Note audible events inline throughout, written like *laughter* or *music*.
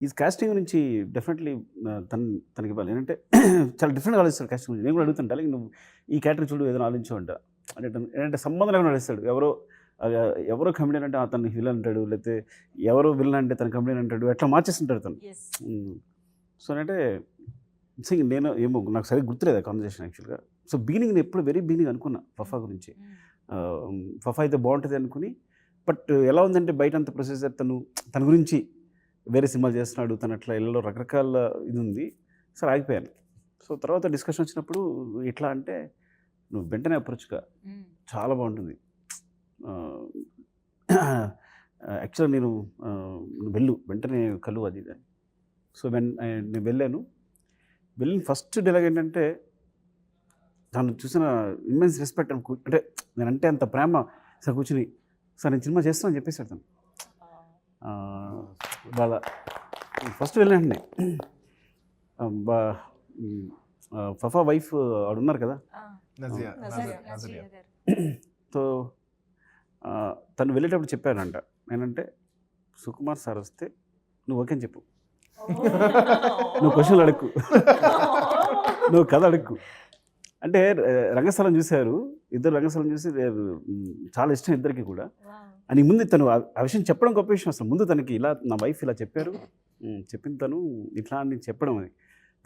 ఈ కాస్టింగ్ గురించి డెఫినెట్లీ తన తనకి ఇవ్వాలి. ఏంటంటే *clears throat* చాలా డిఫరెంట్గా ఆలోచిస్తాడు కాస్టింగ్ గురించి నేను కూడా అడుగుతుంటా అలాగే నువ్వు ఈ క్యారెక్టర్ చూడు ఏదైనా ఆలోచించు అంట. ఏంటంటే సంబంధం లేకుండా నడుస్తాడు ఎవరో ఎవరో కమెడియన్ అంటే అతను విలన్ అంటాడు లేకపోతే ఎవరో విలన్ అంటే తన కమెడియన్ అంటాడు అట్లా మార్చేస్తుంటాడు తను. సో అంటే సింగ్ నేను ఏమో నాకు సరిగ్గా గుర్తులేదు ఆ కాన్వర్జేషన్ యాక్చువల్గా సో బిగినింగ్ నేను ఎప్పుడు వెరీ బిగినింగ్ అనుకున్నా ఫఫా గురించి. ఆ, ఫఫా అయితే బాగుంటుంది అనుకుని బట్ ఎలా ఉందంటే బయట అంత ప్రొసెసర్ తను తన గురించి వేరే సినిమాలు చేస్తున్నాడు తను అట్లా ఇళ్ళలో రకరకాల ఇది ఉంది సరే ఆగిపోయాను. సో తర్వాత డిస్కషన్ వచ్చినప్పుడు ఎట్లా అంటే నువ్వు వెంటనే అప్రోచ్గా చాలా బాగుంటుంది. యాక్చువల్గా నేను వెళ్ళు వెంటనే కలు అది ఇది అని. సో వెన్ నేను వెళ్ళాను. వెళ్ళిన ఫస్ట్ డైలాగ్ ఏంటంటే తను చూసిన ఇమ్మెన్స్ రెస్పెక్ట్ అంటే నేనంటే అంత ప్రేమ సార్ కూర్చుని సార్ నేను సినిమా చేస్తానని చెప్పేశాడు తను. వాళ్ళ ఫస్ట్ వెళ్ళండి ఫఫా వైఫ్ ఆడున్నారు కదా? సో తను వెళ్ళేటప్పుడు చెప్పానంట నేనంటే సుకుమార్ సార్ వస్తే నువ్వు ఓకే అని చెప్పు. నువ్వు క్వశ్చన్లు అడుక్కు. నువ్వు కథ అడుక్కు. అంటే రంగస్థలం చూశారు. ఇద్దరు రంగస్థలం చూసి చాలా ఇష్టం ఇద్దరికి కూడా. అని ముందు తను ఆ విషయం చెప్పడం గొప్ప విషయం అసలు. ముందు తనకి ఇలా నా వైఫ్ ఇలా చెప్పారు. మ్, చెప్పిన తను ఇట్లా అని చెప్పడం అది.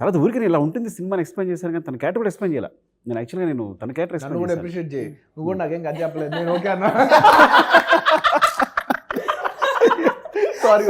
తర్వాత ఊరికి ఇలా ఉంటుంది సినిమాని ఎక్స్ప్లెయిన్ చేశాను కానీ తన క్యారెక్టర్ కూడా ఎక్స్ప్లెయిన్ చేయాలి. నేను యాక్చువల్గా నేను తన క్యారెక్టర్ నన్ను కూడా ఎక్స్ప్లెయిన్ అప్రిషియేట్ చేయి. నువ్వు కూడా నాకేం కథ చెప్పలేదు. నేను ఓకే అన్నా. *laughs* సారీ